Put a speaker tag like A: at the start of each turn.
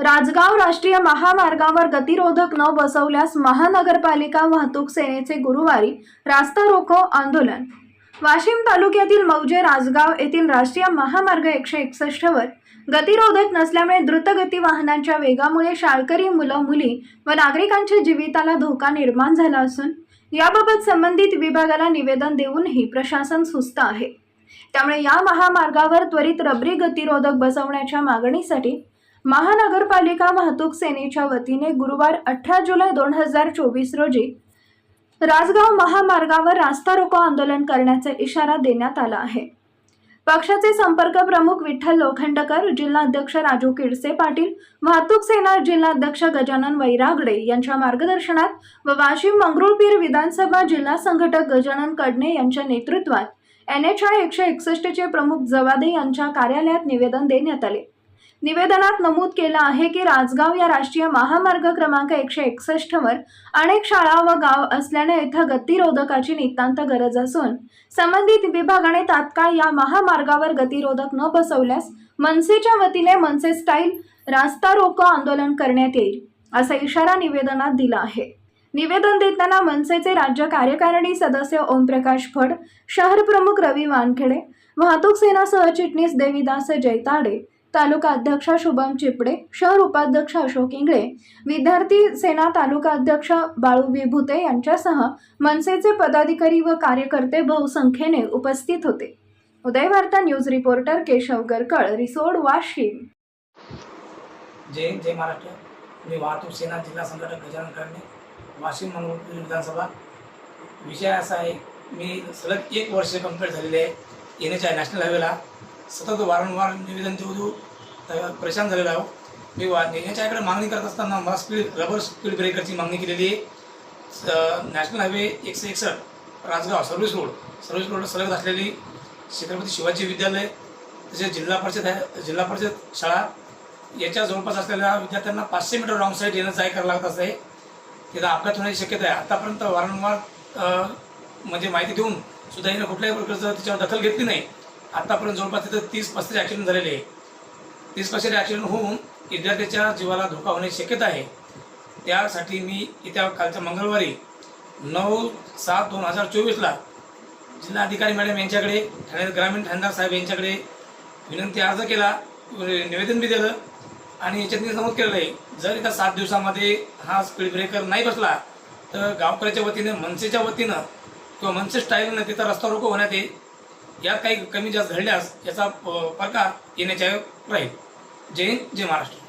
A: राजगाव राष्ट्रीय महामार्गावर गतिरोधक न बसवल्यास महानगरपालिका वाहतूक सेनेचे गुरुवारी रास्ता रोको आंदोलन. वाशिम तालुक्यातील मौजे राजगाव येथील राष्ट्रीय महामार्ग एकशे एकसष्टवर गतिरोधक नसल्यामुळे द्रुतगती वाहनांच्या वेगामुळे शाळकरी मुलं मुली व नागरिकांच्या जीविताला धोका निर्माण झाला असून याबाबत संबंधित विभागाला निवेदन देऊनही प्रशासन सुस्त आहे. त्यामुळे या महामार्गावर त्वरित रबरी गतिरोधक बसवण्याच्या मागणीसाठी महानगरपालिका वाहतूक सेनेच्या वतीने गुरुवार अठरा जुलै दोन हजार चोवीस रोजी राजगाव महामार्गावर रास्ता रोको आंदोलन करण्याचा इशारा देण्यात आला आहे. पक्षाचे संपर्क प्रमुख विठ्ठल लोखंडकर जिल्हाध्यक्ष राजू किडसे पाटील वाहतूक सेना जिल्हाध्यक्ष गजानन वैरागडे यांच्या मार्गदर्शनात व वाशिम मंगरुळपीर विधानसभा जिल्हा संघटक गजानन कडणे यांच्या नेतृत्वात एन एच आय एकशे एकसष्टचे प्रमुख जवादे यांच्या कार्यालयात निवेदन देण्यात आले. निवेदनात नमूद केलं आहे की राजगाव या राष्ट्रीय महामार्ग क्रमांक एकशे एकसष्ट वर अनेक शाळा व गाव असल्याने इथं गतिरोधकाची नितांत गरज असून संबंधित विभागाने तात्काळ या महामार्गावर गतिरोधक न बसवल्यास मनसेच्या वतीने मनसे स्टाईल रास्ता रोको आंदोलन करण्यात येईल असा इशारा निवेदनात दिला आहे. निवेदन देताना मनसेचे राज्य कार्यकारिणी सदस्य ओमप्रकाश फड शहर प्रमुख रवी वानखेडे वाहतूक सेना सहचिटणीस देवीदास जैताडे तालुका अध्यक्ष शुभम चिपडे शहर उपाध्यक्ष अशोक इंगळे विद्यार्थी सेना तालुका अध्यक्ष बाळू विभुते यांच्यासह मनसेचे पदाधिकारी व कार्यकर्ते बहुसंख्येने उपस्थित होते. Uday Varta news reporter Keshav Garkal Risod Washim.
B: जय जय महाराष्ट्र. मी वाहतूक सेना जिल्हा संघटक गजानन करणे वाशिम मंगळूर विधानसभा. विषय असा आहे मी सलग एक वर्ष कंप्लीट झालेले आहे. एन एच आय नॅशनल हायवेला सतत वारंवार निवेदन देऊ देऊ परेशान झालेलो आहो मी वा एन मागणी करत असताना मला स्पीड रबर स्पीड ब्रेकरची मागणी केलेली आहे. स- नॅशनल हायवे एकशे एकसष्ट Rajgaon service road service road सलग असलेली छत्रपती शिवाजी विद्यालय तसेच जिल्हा परिषद आहे जिल्हा परिषद शाळा. याच्या जवळपास असलेल्या विद्यार्थ्यांना पाचशे मीटर रॉंग साईड येणं जाय करावं लागत असं आहे तिथं अपघात होण्याची शक्यता आहे. आतापर्यंत वारंवार म्हणजे माहिती देऊन सुद्धा यानं कुठल्याही प्रकारचं त्याच्यावर दखल घेतली नाही. आतापर्यंत जवळपास तिथं तीस पस्तीस ॲक्सिडेंट झालेले आहे तीस पस्तीस ॲक्सिडेंट होऊन विद्यार्थ्याच्या जीवाला धोका होण्याची शक्यता आहे. त्यासाठी मी येत्या कालच्या मंगळवारी नऊ सात दोन हजार चोवीसला जिल्हाधिकारी मॅडम यांच्याकडे ठाणे ग्रामीण ठाणेदार साहेब यांच्याकडे विनंती अर्ज केला निवेदन बी दिलं आणि याच्यात मी नमूद केलेलं आहे. जर एका सात दिवसामध्ये हा स्पीड ब्रेकर नाही बसला तर गावकऱ्याच्या वतीनं मनसेच्या वतीनं किंवा मनसे स्टाईलनं तिथं रस्ता रोको होण्यात येईल. यात काही कमी जास्त घडल्यास याचा प्रकार येण्याच्या राहील. जय हिंद जय महाराष्ट्र.